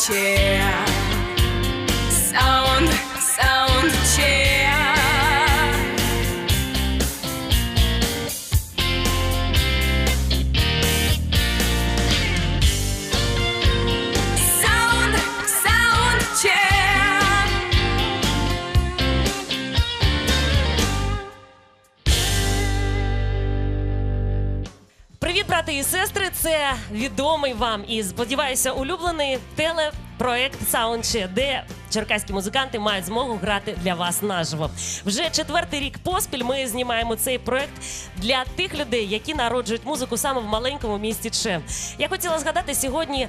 chair. Це відомий вам і сподіваюся, улюблений телепроект Soundcheck, де черкаські музиканти мають змогу грати для вас наживо. Вже четвертий рік поспіль ми знімаємо цей проект для тих людей, які народжують музику саме в маленькому місті Че. Я хотіла згадати сьогодні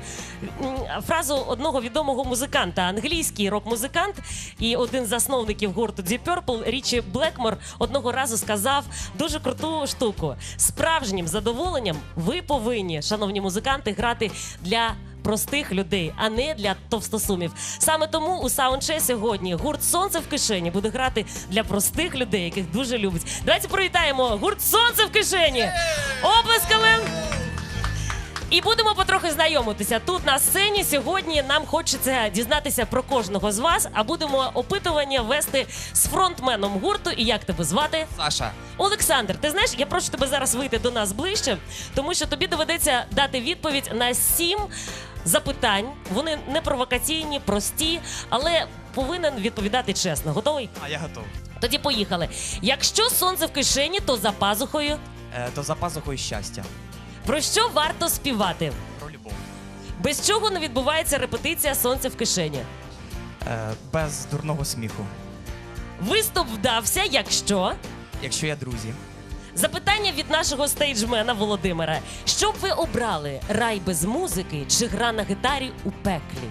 фразу одного відомого музиканта, англійський рок-музикант і один з засновників гурту Deep Purple Річі Блекмор одного разу сказав дуже круту штуку. Справжнім задоволенням ви повинні, шановні музиканти, грати для. Простих людей, а не для товстосумів. Саме тому у саундче сьогодні гурт Сонце в кишені буде грати для простих людей, яких дуже любить. Давайте привітаємо гурт Сонце в кишені! Оплесками! І будемо потрохи знайомитися. Тут на сцені сьогодні нам хочеться дізнатися про кожного з вас, а будемо опитування вести з фронтменом гурту. І як тебе звати? Саша, Олександр, ти знаєш, я прошу тебе зараз вийти до нас ближче, тому що тобі доведеться дати відповідь на сім запитань. Вони не провокаційні, прості, але повинен відповідати чесно. Готовий? а я готов. Тоді поїхали. Якщо сонце в кишені, то за пазухою. Е, то за пазухою щастя. Про що варто співати? Про любов. Без чого не відбувається репетиція сонце в кишені? Е, без дурного сміху. Виступ вдався, якщо. Якщо я друзі. Запитання від нашого стейджмена Володимира: що б ви обрали рай без музики чи гра на гітарі у пеклі?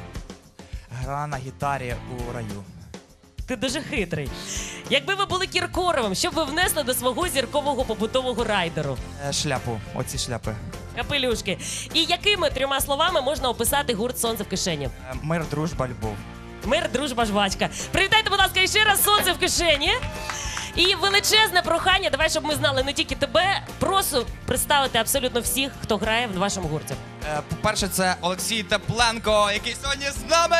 Гра на гітарі у раю. Ти дуже хитрий. Якби ви були Кіркоровим, що б ви внесли до свого зіркового побутового райдеру? Е, шляпу. Оці шляпи. Капелюшки. І якими трьома словами можна описати гурт сонце в кишені? Е, мир, дружба, любов. Мир, дружба, жвачка. Привітайте, будь ласка, ще раз сонце в кишені. І величезне прохання, давай, щоб ми знали не тільки тебе, прошу представити абсолютно всіх, хто грає в вашому гурті. Е, по-перше, це Олексій Тепленко, який сьогодні з нами.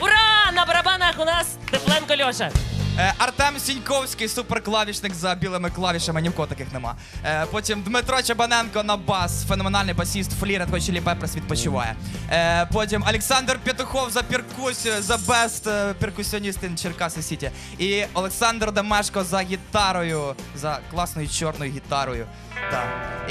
Ура! На барабанах у нас Тепленко Льоша. Е, Артем Сіньковський, суперклавішник за білими клавішами, ні в кого таких нема. Е, потім Дмитро Чабаненко на бас, феноменальний басіст Флір, Hot Chili Peppers відпочиває. Е, потім Олександр Петухов за перкусію, за бест е, перкусіоніст in Черкаси Сіті. І Олександр Демешко за гітарою, за класною чорною гітарою. Да.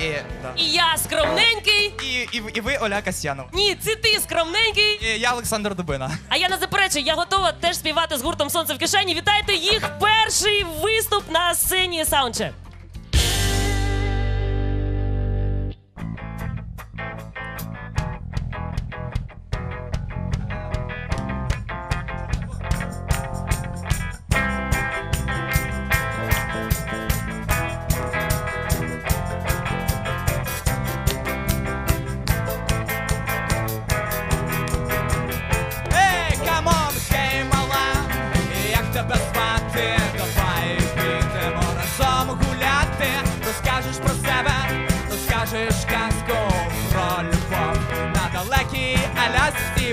І, да. І я скромненький. і, і, і ви Оля Касьянов. Ні, це ти скромненький. І я Олександр Дубина. А я не заперечую, я готова теж співати з гуртом Сонце в кишені. Вітайте їх перший виступ на сцені Саундчек.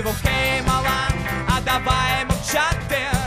Хей, мала, а давай мовчати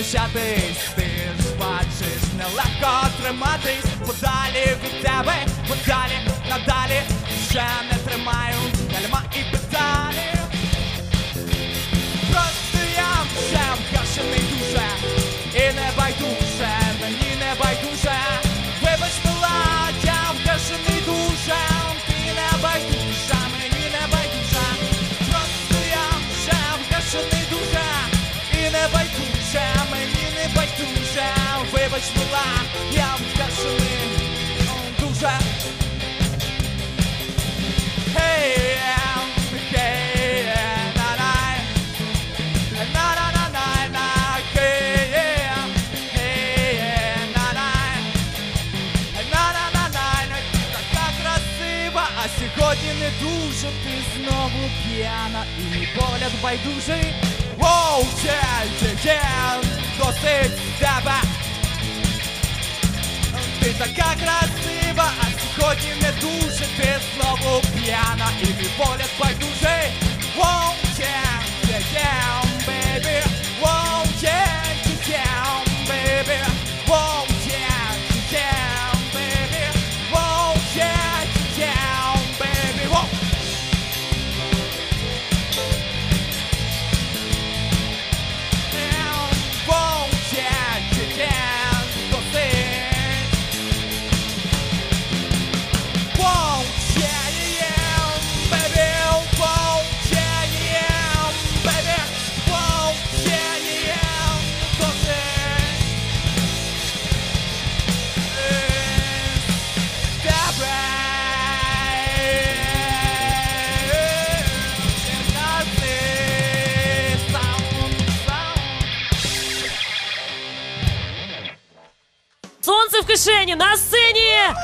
знущатись, ти ж бачиш, нелегко триматись, подалі від тебе, подалі, надалі, вже не тримаю, гальма і вибач мила, я вам що ми о, дуже. Hey, yeah, hey, yeah, na na, na na na na na, hey, yeah, hey, yeah, na na, на на на на така красива, а сьогодні не дуже ти знову п'яна і мій погляд байдужий. Воу, є, є, є, досить тебе. Ти така красива, а сьогодні не дуже ти знову п'яна і мій погляд байдужий. Воу, є, є, є, бейбі. Воу, Кишені на сцені!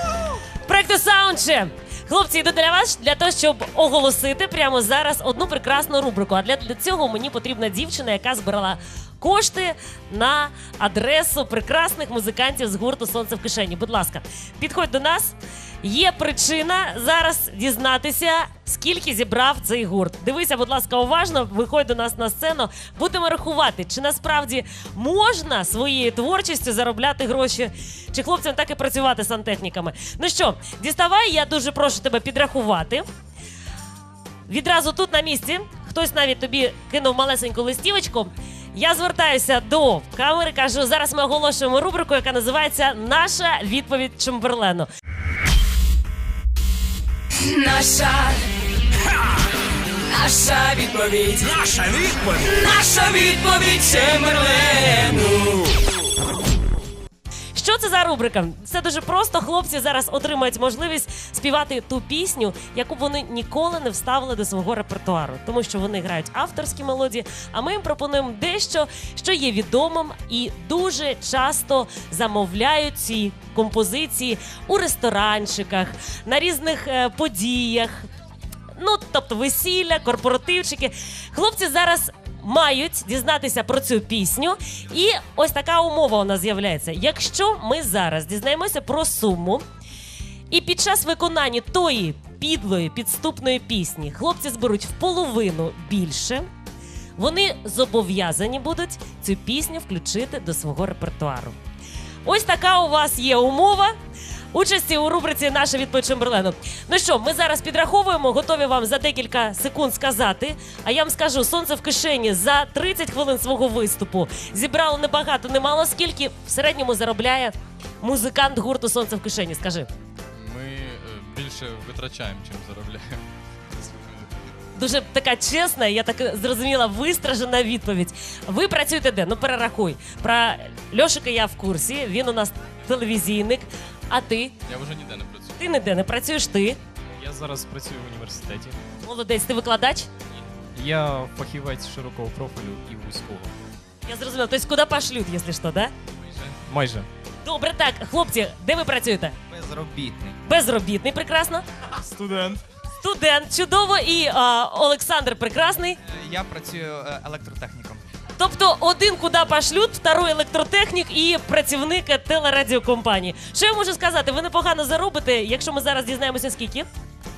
Проекту Саундче. Хлопці, йду для вас для того, щоб оголосити прямо зараз одну прекрасну рубрику. А для цього мені потрібна дівчина, яка збирала кошти на адресу прекрасних музикантів з гурту Сонце в кишені. Будь ласка, підходь до нас. Є причина зараз дізнатися, скільки зібрав цей гурт. Дивися, будь ласка, уважно, виходь до нас на сцену. Будемо рахувати, чи насправді можна своєю творчістю заробляти гроші, чи хлопцям так і працювати сантехніками. Ну що, діставай, я дуже прошу тебе підрахувати. Відразу тут на місці. Хтось навіть тобі кинув малесеньку листівочку. Я звертаюся до камери, кажу, зараз ми оголошуємо рубрику, яка називається Наша відповідь Чемберлену. Наша. Наша відповідь. Наша відповідь! Наша відповідь Чемерлену. Що це за рубрика? Це дуже просто. Хлопці зараз отримають можливість співати ту пісню, яку вони ніколи не вставили до свого репертуару, тому що вони грають авторські мелодії. А ми їм пропонуємо дещо, що є відомим, і дуже часто замовляють ці композиції у ресторанчиках, на різних е, подіях. Ну, тобто весілля, корпоративчики. Хлопці зараз мають дізнатися про цю пісню. І ось така умова у нас з'являється. Якщо ми зараз дізнаємося про суму, і під час виконання тої підлої підступної пісні хлопці зберуть в половину більше. Вони зобов'язані будуть цю пісню включити до свого репертуару. Ось така у вас є умова. Участі у рубриці Наша відповідь Чемберлену. Ну що, ми зараз підраховуємо, готові вам за декілька секунд сказати. А я вам скажу, сонце в кишені за 30 хвилин свого виступу зібрало небагато, немало скільки в середньому заробляє музикант гурту Сонце в кишені. Скажи. Ми е, більше витрачаємо, чим заробляємо. Дуже така чесна, я так зрозуміла, вистражена відповідь. Ви працюєте де? Ну перерахуй. Про Льошика я в курсі. Він у нас телевізійник. А ти? Я вже ніде не працюю. Ти ніде не працюєш ти. Я зараз працюю в університеті. Молодець, ти викладач? Ні. Я фахівець широкого профілю і вузького. Я зрозуміла. Тобто куди пошлють, якщо що, да? Майже. Добре, так, хлопці, де ви працюєте? Безробітний. Безробітний, прекрасно. Студент. Студент, чудово, і а, Олександр прекрасний. Е, Я працюю е, електротехніком. Тобто один куди пошлють, второй електротехнік і працівник телерадіокомпанії. Що я можу сказати? Ви непогано заробите, якщо ми зараз дізнаємося скільки.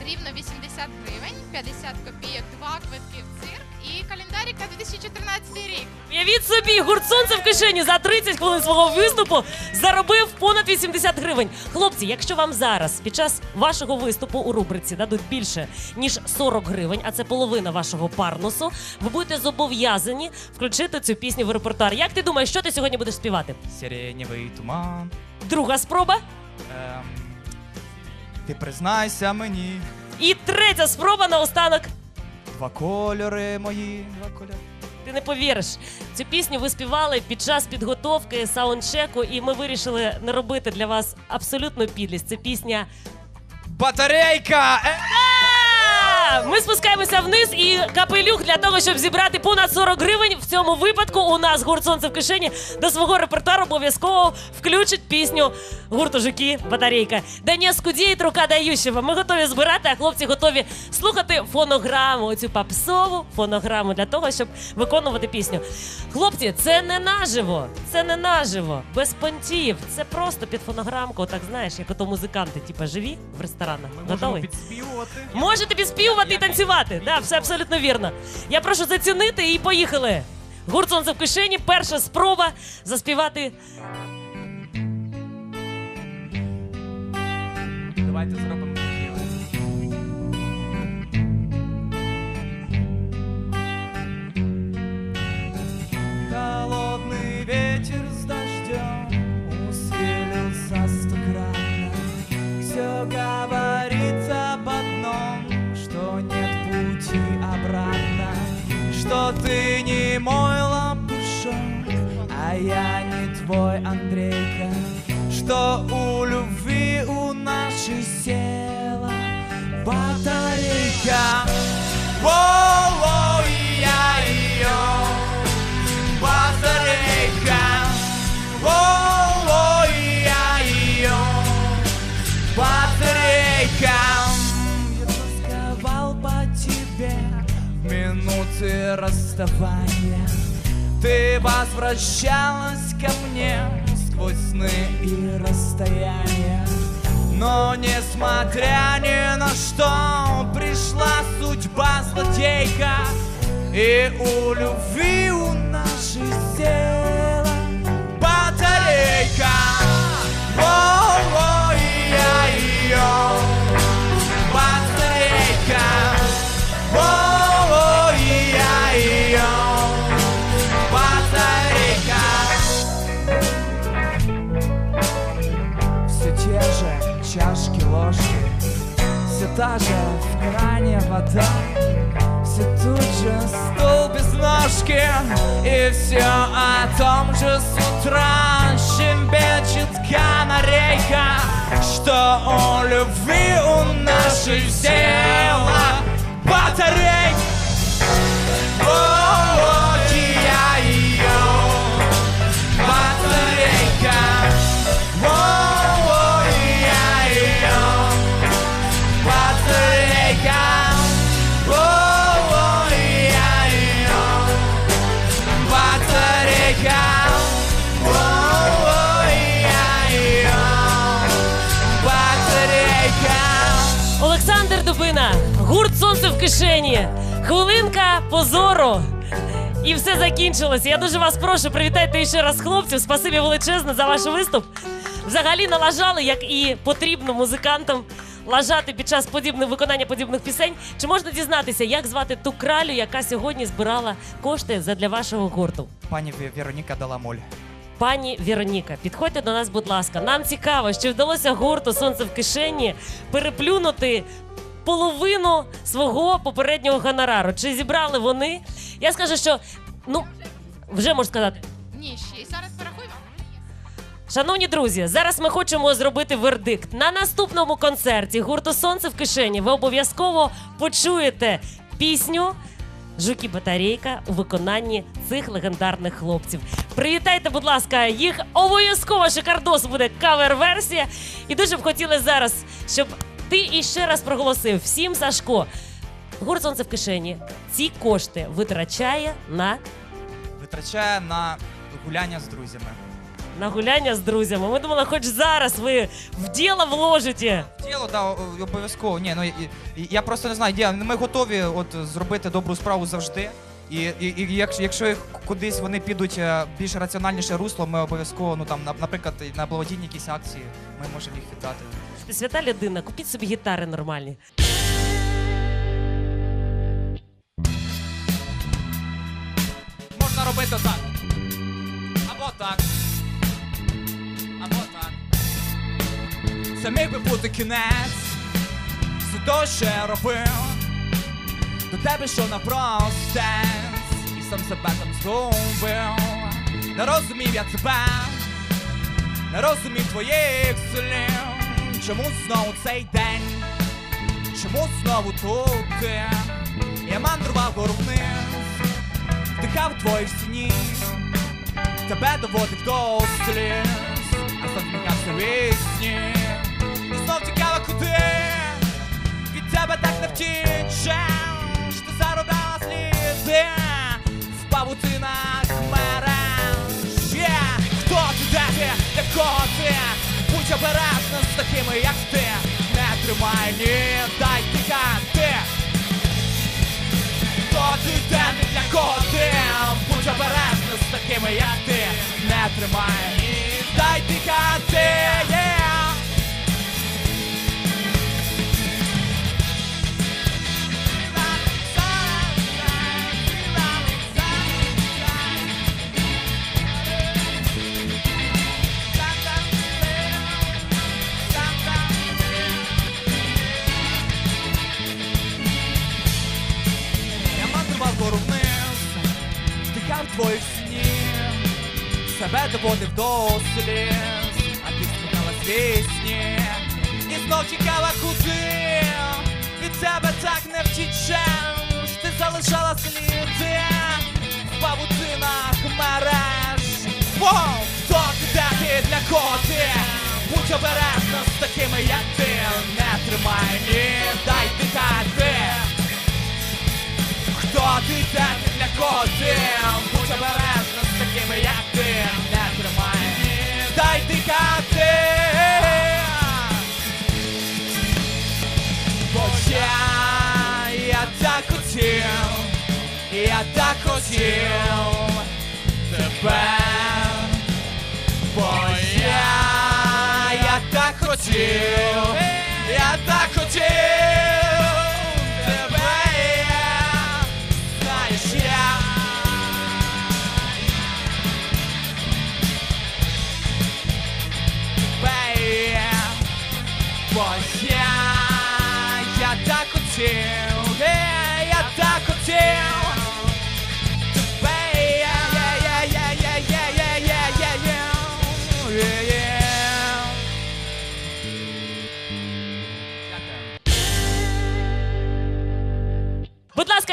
рівно 80 гривень, 50 копійок, два квитки в цирк і календарик на 2014 рік. Уявіть собі, гурт сонце в кишені за 30 хвилин свого виступу заробив понад 80 гривень. Хлопці, якщо вам зараз під час вашого виступу у рубриці дадуть більше ніж 40 гривень, а це половина вашого парнусу, ви будете зобов'язані включити цю пісню в репертуар. Як ти думаєш, що ти сьогодні будеш співати? Сиренєвий туман. Друга спроба. Ем, ти признайся мені. І третя спроба наостанок. Два кольори мої. Два кольори. Ти не повіриш. Цю пісню ви співали під час підготовки саундчеку, і ми вирішили не робити для вас абсолютну підлість. Це пісня. Батарейка! Е, Ми спускаємося вниз і капелюх для того, щоб зібрати понад 40 гривень. В цьому випадку у нас гурт сонце в кишені до свого репертуару обов'язково включить пісню гурту Жуки Батарейка. Да не скудіє рука дающего. Ми готові збирати, а хлопці готові слухати фонограму, оцю попсову фонограму для того, щоб виконувати пісню. Хлопці, це не наживо, це не наживо, без понтів. Це просто під фонограмку. Так знаєш, як ото музиканти, типа живі в ресторанах. Ми можемо Готовий? підспівувати. Можете підспівувати і танцювати. Да, все абсолютно вірно. Я прошу зацінити і поїхали. Гурт сонце в кишені. Перша спроба заспівати. Давайте зробимо что ты не мой лопушок, а я не твой Андрейка, что у любви у нашей села батарейка. Воу-воу, я ее батарейка. Воу-воу, минуты расставания. Ты возвращалась ко мне сквозь сны и расстояния. Но несмотря ни на что, пришла судьба злодейка. И у любви та же в кране вода, все тут же стол без ножки, и все о том же с утра щебечет канарейка, что у любви у нашей села батарейка. Сонце в кишені. Хвилинка позору. І все закінчилось. Я дуже вас прошу, привітайте ще раз хлопців. Спасибі величезне за ваш виступ. Взагалі налажали, як і потрібно музикантам лажати під час подібних виконання подібних пісень. Чи можна дізнатися, як звати ту кралю, яка сьогодні збирала кошти задля вашого гурту? Пані Вероніка Даламоль. Пані Вероніка, підходьте до нас, будь ласка. Нам цікаво, чи вдалося гурту Сонце в кишені переплюнути половину свого попереднього гонорару. Чи зібрали вони? Я скажу, що ну вже можу сказати. Ні, ще й зараз порахуємо. Шановні друзі, зараз ми хочемо зробити вердикт. На наступному концерті гурту Сонце в кишені ви обов'язково почуєте пісню Жуки Батарейка у виконанні цих легендарних хлопців. Привітайте, будь ласка, їх обов'язково шикардос буде кавер-версія. І дуже б хотіли зараз, щоб ти іще раз проголосив всім Сашко. Гурт Сонце в кишені ці кошти витрачає на, Витрачає на гуляння з друзями. на гуляння з друзями. Ми думали, хоч зараз ви в діло вложите. Діло, да, о- обов'язково. Ні, ну і- і- я просто не знаю, ідея. Ми готові от зробити добру справу завжди. І, і, і якщо, якщо їх кудись вони підуть е, більш раціональніше русло, ми обов'язково, ну там, на- наприклад, на благодійні якісь акції, ми можемо їх віддати. Свята людина, купіть собі гітари нормальні. Можна робити так. Або так. Або так. Це міг би бути кінець. Все що робив. До тебе що на простець. І сам себе там згубив. Не розумів я тебе, не розумів твоїх слів. Чому знову цей день? Чому знову тут? Я мандрував гору вниз, вдихав твоїх снів, тебе доводив до сліз, а сам змінявся вісні. І знов цікаво куди від тебе так не втічеш, ти заробляла сліди в павутинах Будь обережна з такими, як ти. Не тримай, ні, дай тікати. Хто ти, де не для кого ти? Будь обережна з такими, як ти. Не тримай, ні, дай тікати. Твоїх снів, себе доводив до сліз, а ти спитала пісні, і знов чекала куди, від тебе так не втічеш, ти залишала сліди в павутинах мереж. Воу, хто ти, де ти, для кого ти? Будь обережна з такими, як ти, не тримай, ні, дай дихати. Хто ти, де ти, для кого ти? Я так хотів тебе. Бо я, я так хотів, я так хотів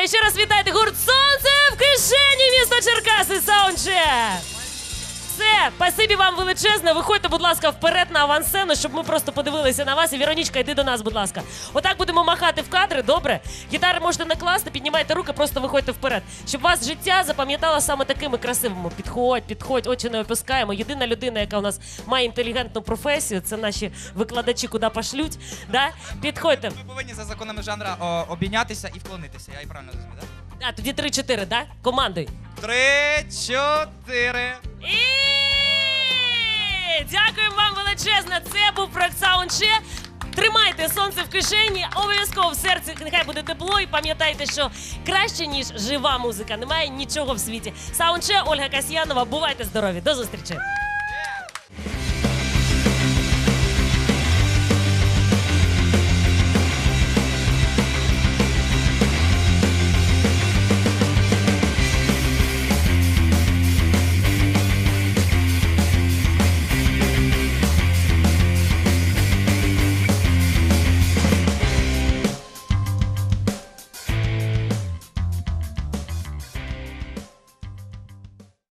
ще раз вітайте гурт Сонце в кишені міста Черкаси Саундчек! Все, спасибі вам величезне. Виходьте, будь ласка, вперед на авансцену, щоб ми просто подивилися на вас. І Віронічка, йди до нас, будь ласка. Отак будемо махати в кадри, добре? Гітари можете накласти, піднімайте руки, просто виходьте вперед. Щоб вас життя запам'ятало саме такими красивими. Підходь, підходь, очі не опускаємо. Єдина людина, яка у нас має інтелігентну професію, це наші викладачі, куди пошлють. Да? Підходьте. Ви повинні за законами жанра о, обійнятися і вклонитися. Я і правильно розумію, так? А, тоді 3-4, да? Командуй. Три, чотири. І дякуємо вам величезно. Це був проект Саундше. Тримайте сонце в кишені, обов'язково в серці нехай буде тепло. І пам'ятайте, що краще ніж жива музика. Немає нічого в світі. Саундше Ольга Касьянова. Бувайте здорові. До зустрічі.